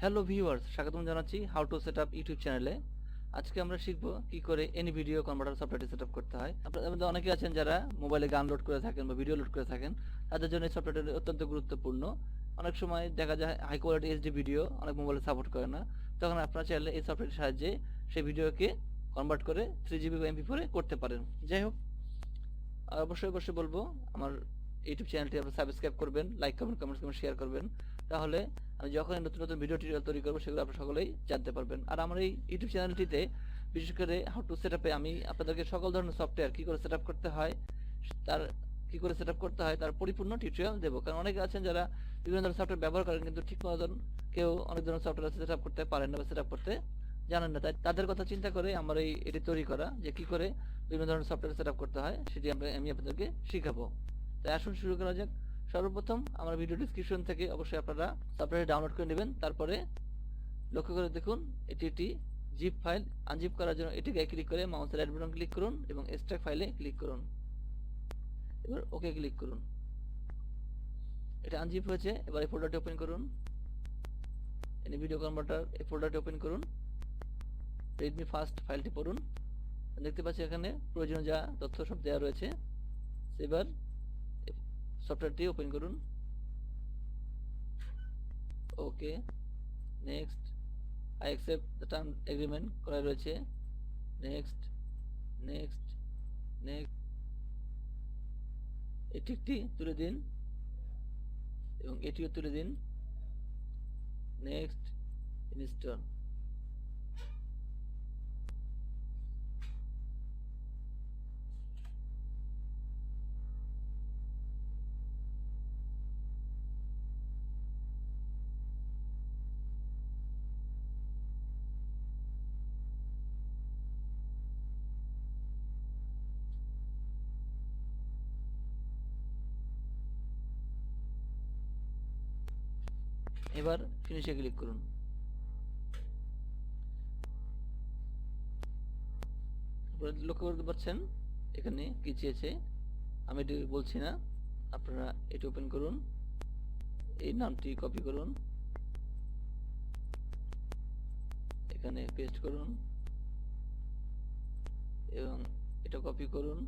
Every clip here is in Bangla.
হ্যালো ভিউয়ার্স স্বাগতম জানাচ্ছি how to set up YouTube চ্যানেলে আজকে আমরা শিখব কি করে এনি ভিডিও কনভার্টার সফটওয়্যারটি সেট আপ করতে হয়। আপনাদের মধ্যে অনেকে আছেন যারা মোবাইলে গান লোড করে থাকেন বা ভিডিও লোড করে থাকেন, তাদের জন্য এই সফটওয়্যারটি অত্যন্ত গুরুত্বপূর্ণ। অনেক সময় দেখা যায় হাই কোয়ালিটি এইচডি ভিডিও অনেক মোবাইলে সাপোর্ট করে না। তখন আপনারা চাইলে এই সফটওয়্যারটির সাহায্যে সেই ভিডিওকে কনভার্ট করে থ্রি জিবি বা এমপি ফোরে করতে পারেন। যাই হোক, আর অবশ্যই অবশ্যই বলব, আমার ইউটিউব চ্যানেলটি আপনি সাবস্ক্রাইব করবেন লাইক করবেন কমেন্টস শেয়ার করবেন। তাহলে আমি যখন নতুন নতুন ভিডিও টিউটোরিয়াল তৈরি করব, সেগুলো আপনারা সকলেই জানতে পারবেন। আর আমার এই ইউটিউব চ্যানেলটিতে বিশেষ করে হাউ টু সেট আপে আমি আপনাদেরকে সকল ধরনের সফটওয়্যার কী করে সেট করতে হয়, তার কী করে সেট আপ করতে হয়, তার পরিপূর্ণ টিউটোরিয়াল দেবো। কারণ অনেকে আছেন যারা বিভিন্ন ধরনের সফটওয়্যার ব্যবহার করেন, কিন্তু ঠিক মতন কেউ অনেক ধরনের সফটওয়্যার সেট আপ করতে পারেন না বা সেট আপ করতে জানেন না। তাই তাদের কথা চিন্তা করে আমার এই এটি তৈরি করা, যে কী করে বিভিন্ন ধরনের সফটওয়্যার সেট করতে হয়, সেটি আমি আপনাদেরকে শিখাবো। তাই আসুন শুরু করা যাক। সর্বপ্রথম আমার ভিডিও ডিসক্রিপশন থেকে অবশ্যই আপনারা সফটওয়্যার ডাউনলোড করে নেবেন। তারপরে লক্ষ্য করে দেখুন, এটি একটি জিপ ফাইল আনজিপ করার জন্য এটি এটিকে ক্লিক করে মাউসের রাইট বাটন ক্লিক করুন এবং এক্সট্রাক্ট ফাইলে ক্লিক করুন। এবার ওকে ক্লিক করুন। এটা আনজিপ হয়েছে, এবার এই ফোল্ডারটি ওপেন করুন। এনে ভিডিও কনভার্টার এই ফোল্ডারটি ওপেন করুন। রেডমি ফার্স্ট ফাইলটি পড়ুন। দেখতে পাচ্ছি এখানে প্রয়োজনীয় যা তথ্য সব দেওয়া রয়েছে। এবার সফটওয়্যারটি ওপেন করুন। Okay, next I accept the term agreement করা রয়েছে। Next next next. এটি একটি তুলে দিন এবং এটিও তুলে দিন। নেক্সট ইনস্টল এবার ফিনিশে ক্লিক করুন। লক্ষ্য করতে পারছেন, এখানে কি চেয়েছে? আমি এটি বলছি না, আপনারা এটি ওপেন করুন। এই নামটি কপি করুন। এখানে পেস্ট করুন। এবং এটা কপি করুন।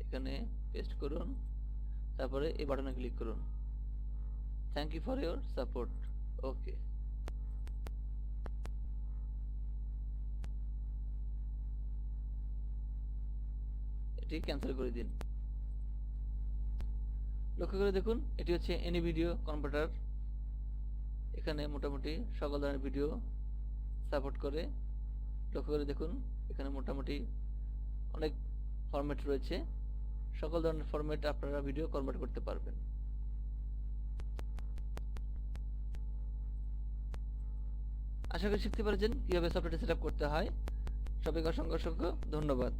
এখানে পেস্ট করুন। তারপরে এই বাটনে ক্লিক করুন। Thank you for your support okay এটি ক্যান্সেল করে দিন। লক্ষ্য করে দেখুন, এটি হচ্ছে এনি ভিডিও কম্পিউটার এখানে মোটামুটি সকল ধরনের ভিডিও সাপোর্ট করে। লক্ষ্য করে দেখুন, এখানে মোটামুটি অনেক ফরম্যাট রয়েছে। সকল ধরনের ফরম্যাট আপনারা ভিডিও কনভার্ট করতে পারবেন। আশা করি শিখতে পারছেন কীভাবে সফটওয়্যারটি সেট করতে হয়। সবাইকে অসংখ্য অসংখ্য ধন্যবাদ।